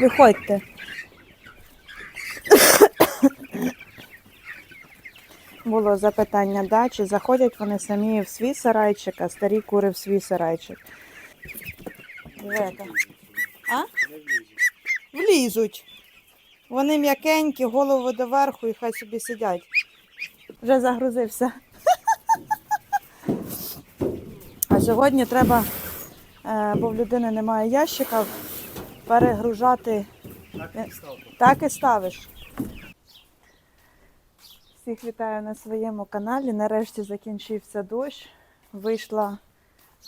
Виходьте. Було запитання, да, чи заходять вони самі в свій сарайчик, а старі кури в свій сарайчик. Дивіться. А? Влізуть. Вони м'якенькі, голову доверху і хай собі сидять. Вже загрузився. А сьогодні треба, е, бо в людини немає ящика, перегружати. Так і ставиш. Всіх вітаю на своєму каналі. Нарешті закінчився дощ. Вийшла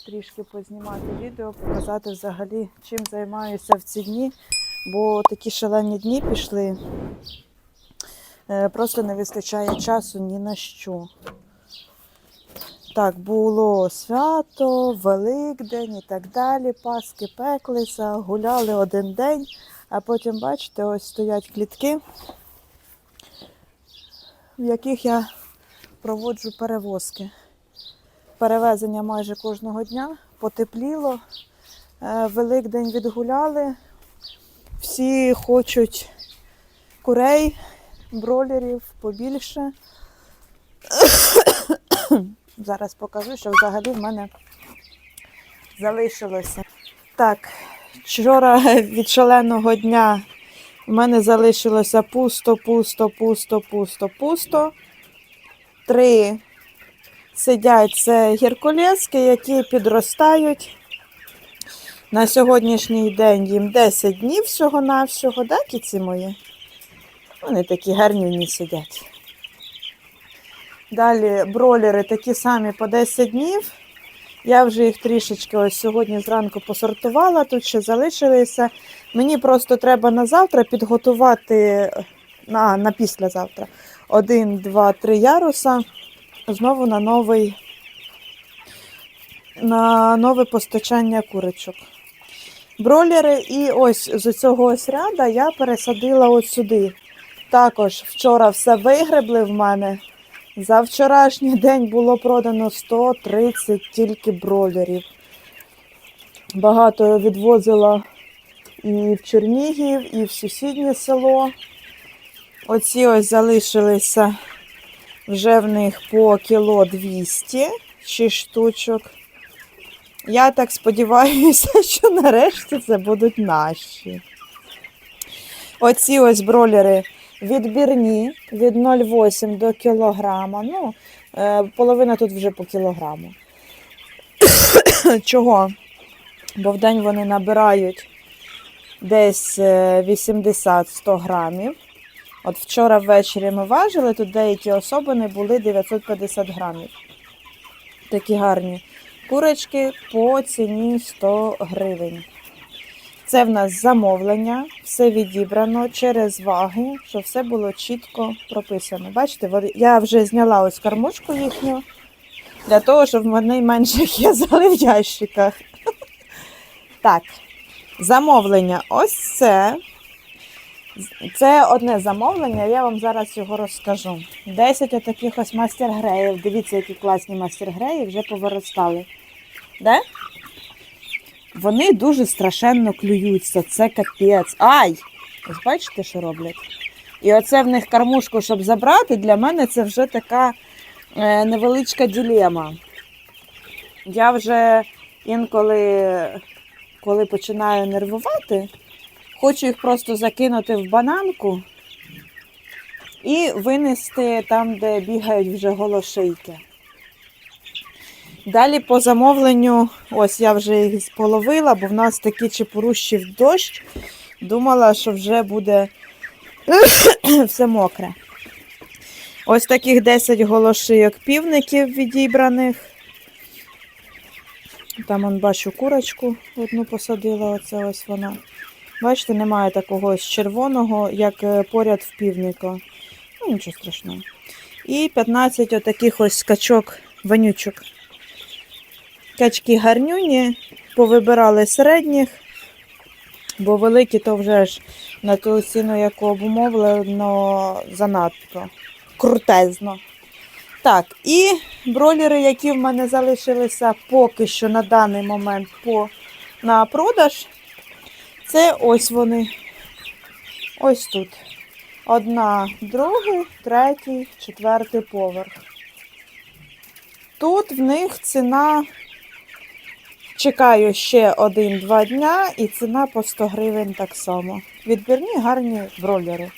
трішки познімати відео, показати взагалі, чим займаюся в ці дні, бо такі шалені дні пішли. Е, Просто не вистачає часу ні на що. Так, було свято, Великдень і так далі. Паски пеклися, гуляли один день, а потім, бачите, ось стоять клітки, в яких я проводжу перевозки. Перевезення майже кожного дня, потепліло, е, Великдень відгуляли. Всі хочуть курей, бролерів побільше. Зараз покажу, що взагалі в мене залишилося. Так, вчора від шаленого дня в мене залишилося пусто, пусто, пусто, пусто, пусто. Три сидять це гіркулески, які підростають. На сьогоднішній день їм 10 днів всього-навсього, да, кіці мої? Вони такі гарнюні сидять. Далі бролери такі самі по 10 днів. Я вже їх трішечки ось сьогодні зранку посортувала, тут ще залишилися. Мені просто треба на завтра підготувати на, на післязавтра. Один, два, три яруса знову на новий на нове постачання курочок. Бролери і ось з цього ось ряда я пересадила ось сюди. Також вчора все вигребли в мене. За вчорашній день було продано 130 тільки бролерів. Багато відвозила і в Чернігів, і в сусіднє село. Оці ось залишилися вже в них по кіло 200, 6 штучок. Я так сподіваюся, що нарешті це будуть наші. Оці ось бролери відбірні від 0,8 до кілограма. Ну, е, половина тут вже по кілограму. Чого? Бо в день вони набирають десь е, 80-100 грамів. От вчора ввечері ми важили, тут деякі особини були 950 грамів. Такі гарні курочки по ціні 100 гривень. Це в нас замовлення, все відібрано через ваги, щоб все було чітко прописано. Бачите, я вже зняла ось кормушку їхню, для того, щоб вони менше хязали в ящиках. Так, замовлення ось це. Це одне замовлення, я вам зараз його розкажу. 10 отаких ось мастер-греїв. Дивіться, які класні мастер-греї вже повиростали. Де? Вони дуже страшенно клюються, це капець. Ай! Ось бачите, що роблять? І оце в них кормушку, щоб забрати, для мене це вже така е, невеличка ділема. Я вже інколи, коли починаю нервувати, хочу їх просто закинути в бананку і винести там, де бігають вже голошийки. Далі по замовленню, ось я вже їх половила, бо в нас такий чепурущий дощ. Думала, що вже буде все мокре. Ось таких 10 голошийок півників відібраних. Там он бачу курочку одну посадила, оце ось вона. Бачите, немає такого ось червоного, як е, поряд в півника. Ну, нічого страшного. І 15 отаких ось скачок вонючок. Качки гарнюні, повибирали середніх, бо великі то вже ж на ту ціну, яку обумовлено, занадто крутезно. Так, і бролери, які в мене залишилися поки що на даний момент по, на продаж, Це ось вони. Ось тут. Одна, другий, третій, четвертий поверх. Тут в них ціна. Чекаю ще один-два дня і ціна по 100 гривень так само. Відбірні гарні бролери.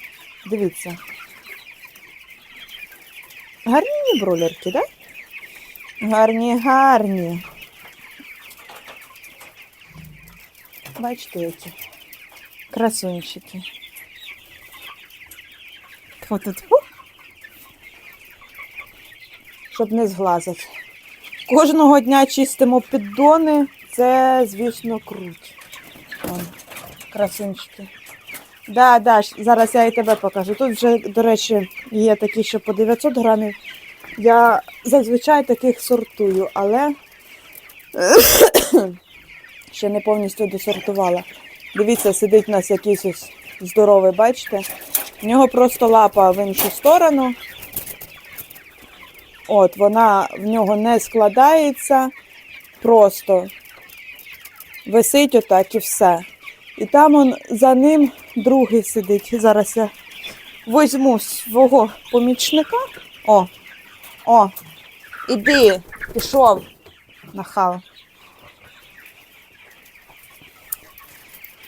Дивіться. Гарні бролерки, так? Да? Гарні, гарні. Бачите, які красунчики. Тьфу тут тьфу. Щоб не зглазити. Кожного дня чистимо піддони. Це, звісно, круть. Вон, красунчики. Да, да, зараз я і тебе покажу. Тут вже, до речі, є такі, що по 900 грамів. Я зазвичай таких сортую, але ще не повністю досортувала. Дивіться, сидить у нас якийсь ось здоровий, бачите? В нього просто лапа в іншу сторону. От, вона в нього не складається, просто висить отак і все. І там он за ним другий сидить. Зараз я візьму свого помічника. О, о, іди, пішов, нахал.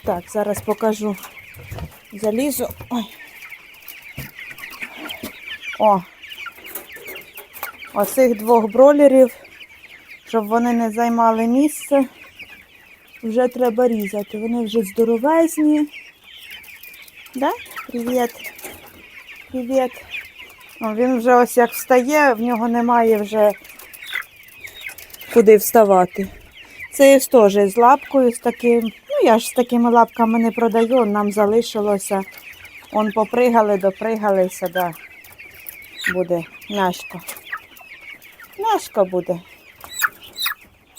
Так, зараз покажу. Залізу. Ой. О. Оцих двох бролерів, щоб вони не займали місце, вже треба різати. Вони вже здоровезні. Да? Привіт. Привіт. О, він вже ось як встає, в нього немає вже куди вставати. Це ось теж з лапкою, з таким. Ну, я ж з такими лапками не продаю, нам залишилося. Он попригали, допригалися, да. Буде Нашко. Нашко буде.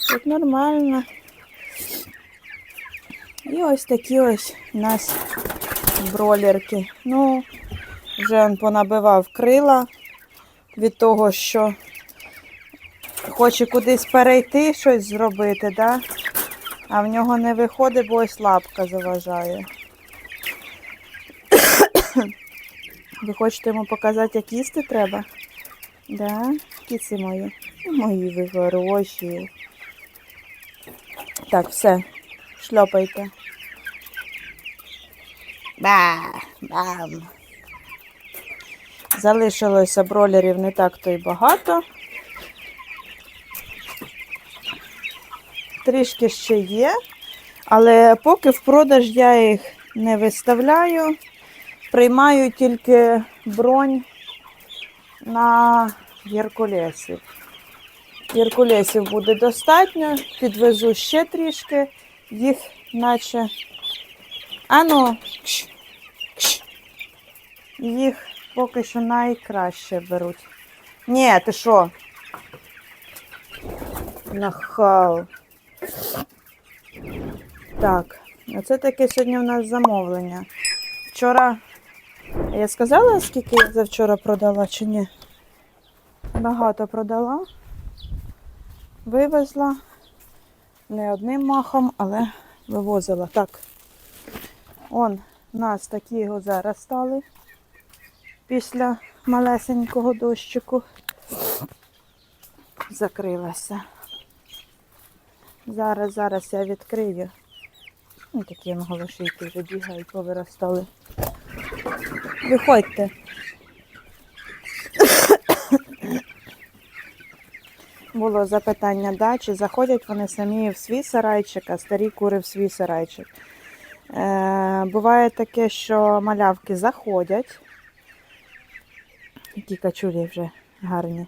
Тут нормально. І ось такі ось у нас бролерки. Ну, вже він понабивав крила від того, що хоче кудись перейти, щось зробити, да? а в нього не виходить, бо ось лапка заважає. Ви хочете йому показати, як їсти треба? Да, кіці мої. Мої ви хороші. Так, все. Шльопайте. Ба, бам. Залишилося бролерів не так то й багато. Трішки ще є, але поки в продаж я їх не виставляю. Приймаю тільки бронь на Геркулесів. Геркулесів буде достатньо, підвезу ще трішки, їх наче. Ану, кш, кш. їх поки що найкраще беруть. Ні, ти що? Нахал. Так, оце таке сьогодні у нас замовлення. Вчора я сказала, скільки я завчора продала чи ні? Багато продала. Вивезла. Не одним махом, але вивозила. Так. Он, у нас такі зараз стали після малесенького дощику. Закрилася. Зараз, зараз я відкрию. Ну, такі голошейки вже бігають, повиростали. Виходьте. Було запитання, да, чи заходять вони самі в свій сарайчик, а старі кури в свій сарайчик. Е, буває таке, що малявки заходять. Які качулі вже гарні.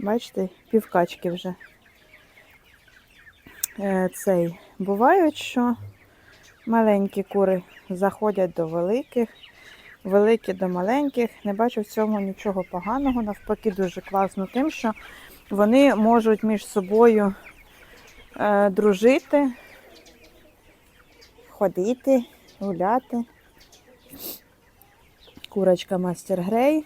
Бачите, півкачки вже. Е, цей. Бувають, що маленькі кури заходять до великих, великі до маленьких. Не бачу в цьому нічого поганого. Навпаки, дуже класно тим, що вони можуть між собою е, дружити, ходити, гуляти. Курочка Мастер Грей.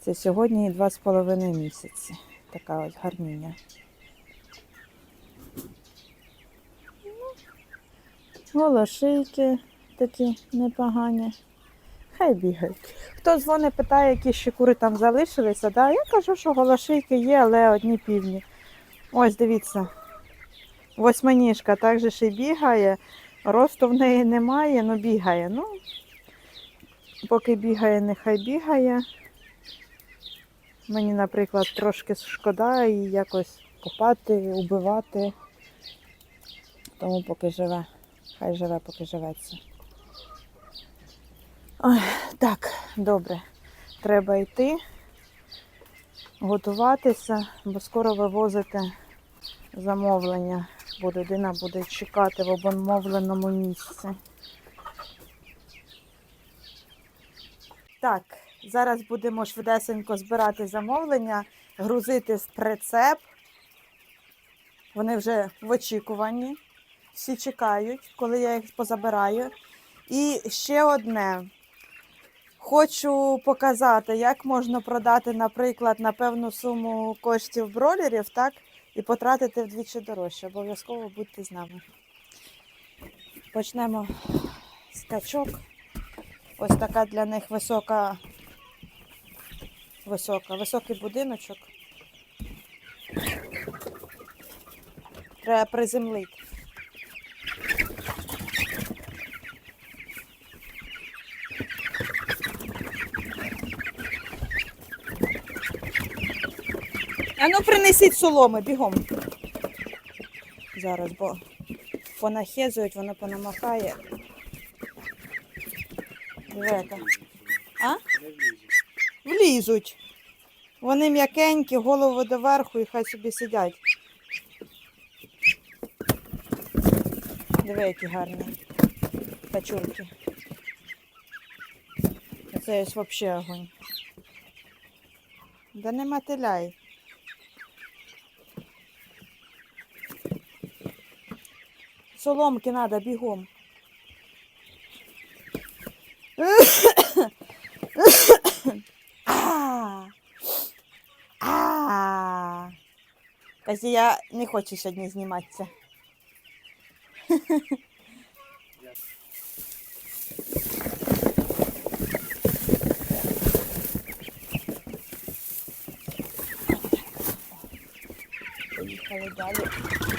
Це сьогодні їй два з половиною місяці. Така ось гарніня. Голошийки такі непогані. Хай бігають. Хто дзвонить, питає, які ще кури там залишилися. Да? Я кажу, що голошийки є, але одні півні. Ось дивіться. Восьминіжка також ще й бігає. Росту в неї немає, але бігає. Ну, поки бігає, нехай бігає. Мені, наприклад, трошки шкода її якось копати, убивати. Тому поки живе. Хай живе, поки живеться. Ой, так, добре. Треба йти, готуватися, бо скоро вивозити замовлення. Бо людина буде чекати в обумовленому місці. Так, зараз будемо швидесенько збирати замовлення, грузити в прицеп. Вони вже в очікуванні. Всі чекають, коли я їх позабираю. І ще одне. Хочу показати, як можна продати, наприклад, на певну суму коштів бролерів, так, і потратити вдвічі дорожче. Обов'язково будьте з нами. Почнемо з качок. Ось така для них висока, висока, високий будиночок. Треба приземлити. А ну принесіть соломи бігом. Зараз, бо понахезують, воно понамахає. Века. А? Влізуть. Вони м'якенькі, голову доверху і хай собі сидять. Диви, які гарні качурки. Це ось взагалі огонь. Да не мотиляй. Соломки надо бігом. А. Я не хочу сьогодні зніматися. Поїхали далі.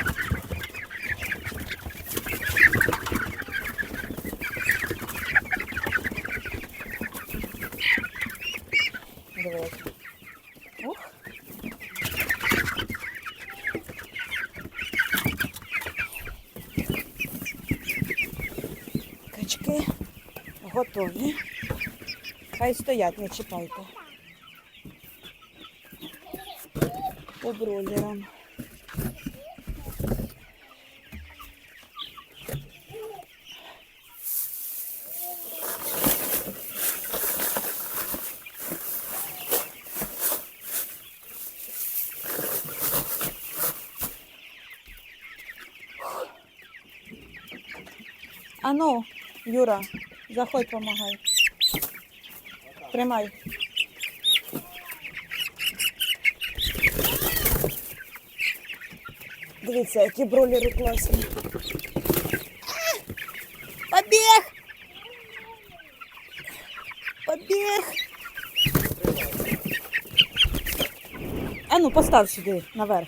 Готові. Хай стоять, не чіпайте. По бройлерам. А ну, Юра, заходь, помагай. Тримай. Дивіться, які бролери класні. Побіг! Побіг! А ну, постав сюди, наверх.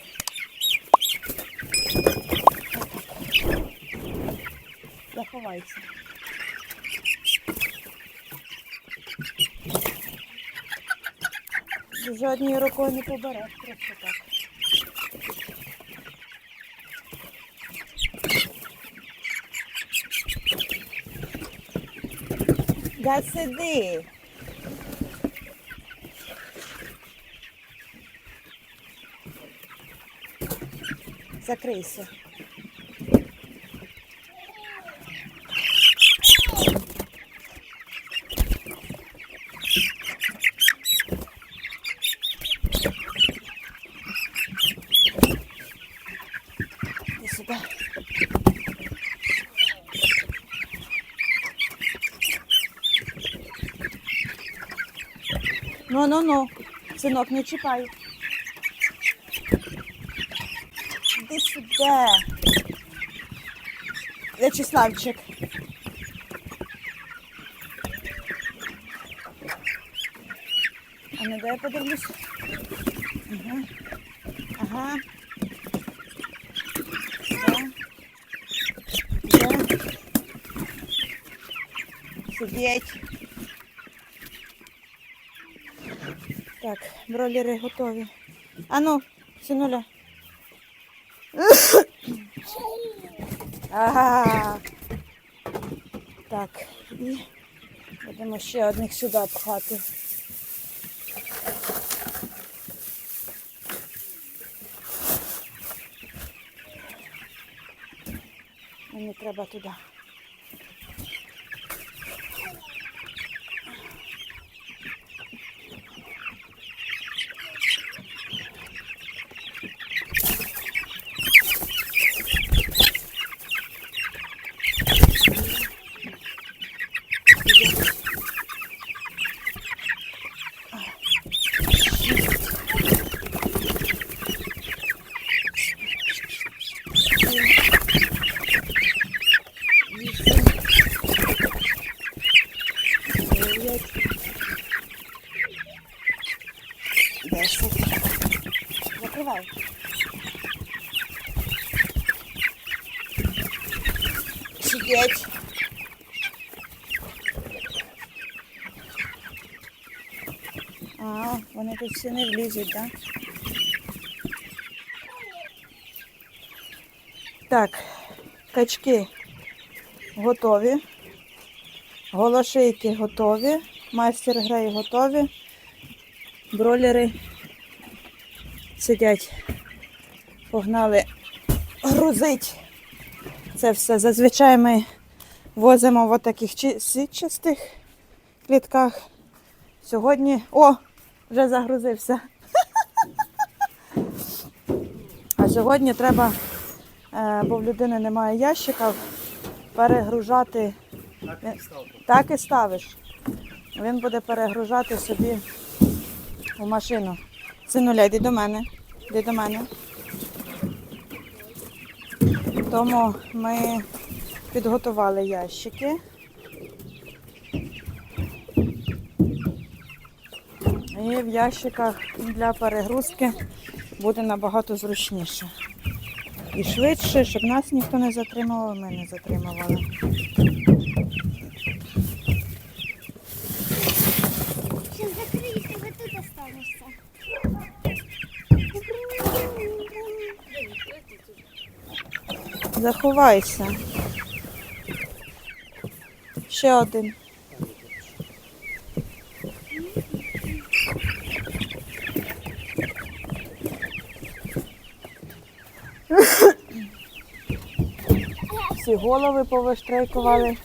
Заховайся. Вже однією рукою не побереш, просто так. Да сиди. Закрийся. Ну, ну, ну. Синок, не чіпай. Іди сюди. В'ячеславчик. А ну дай я подивлюсь. Ага. Ага. Да. Да. Сидіть. Так, бролери готові. А ну, синуля. Ага. Так, і будемо ще одних сюди пхати. Мені треба туди. Закривай. Сидеть. А, вони тут всі не влізуть, так? Так, качки готові. Голошейки готові. Майстер грей готові. Бролери сидять. Погнали грузить. Це все. Зазвичай ми возимо в таких сітчастих клітках. Сьогодні. О! Вже загрузився. А сьогодні треба, е, бо в людини немає ящиків, перегружати. Так і ставиш. Він буде перегружати собі у машину. Синуля, йди до мене. Йди до мене. Тому ми підготували ящики. І в ящиках для перегрузки буде набагато зручніше. І швидше, щоб нас ніхто не затримував, ми не затримували. Заховайся. Ще один. Всі голови повиштрейкували.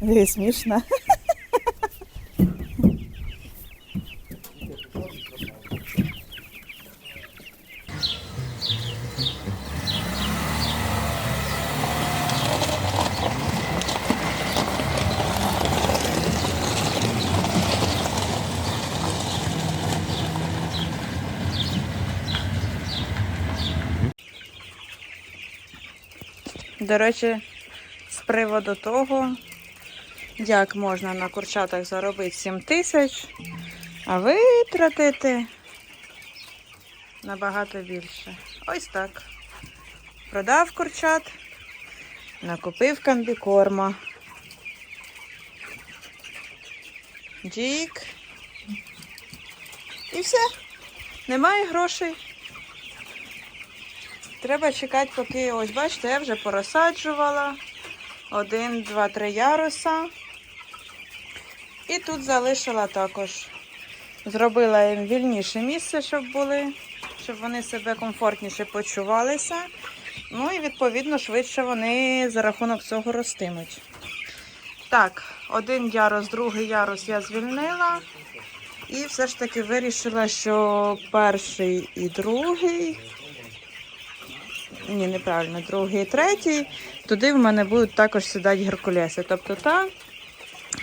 Ви смішно. До речі, з приводу того, як можна на курчатах заробити 7 тисяч, а витратити набагато більше. Ось так. Продав курчат, накупив комбікорма. Джік. І все. Немає грошей. Треба чекати, поки ось бачите, я вже порозсаджувала. Один, два, три яруса. І тут залишила також. Зробила їм вільніше місце, щоб були, щоб вони себе комфортніше почувалися. Ну і відповідно швидше вони за рахунок цього ростимуть. Так, один ярус, другий ярус я звільнила. І все ж таки вирішила, що перший і другий ні, неправильно, другий третій. Туди в мене будуть також сідати геркулеси. Тобто та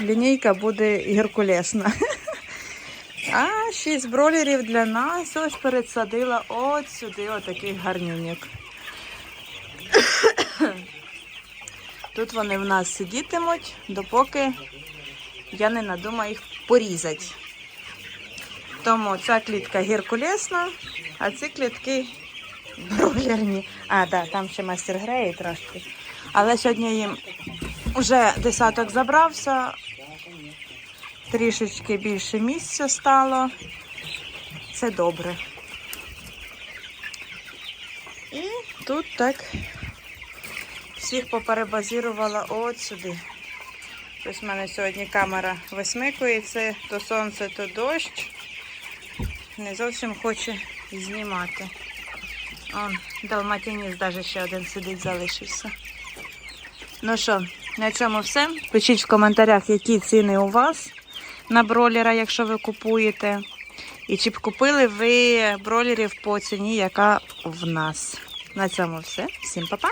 лінійка буде геркулесна. А шість бролерів для нас ось пересадила от сюди, отаких гарнюньок. Тут вони в нас сидітимуть, допоки я не надумаю їх порізати. Тому ця клітка геркулесна, а ці клітки бройлерні. А, так, там ще мастер греє трошки. Але сьогодні їм вже десяток забрався, трішечки більше місця стало. Це добре. І тут так всіх поперебазірувала от сюди. Ось в мене сьогодні камера висмикується, то сонце, то дощ. Не зовсім хоче знімати. Он, далматиніс навіть ще один сидить, залишився. Ну що, на цьому все. Пишіть в коментарях, які ціни у вас на бролера, якщо ви купуєте. І чи б купили ви бролерів по ціні, яка в нас. На цьому все. Всім па-па!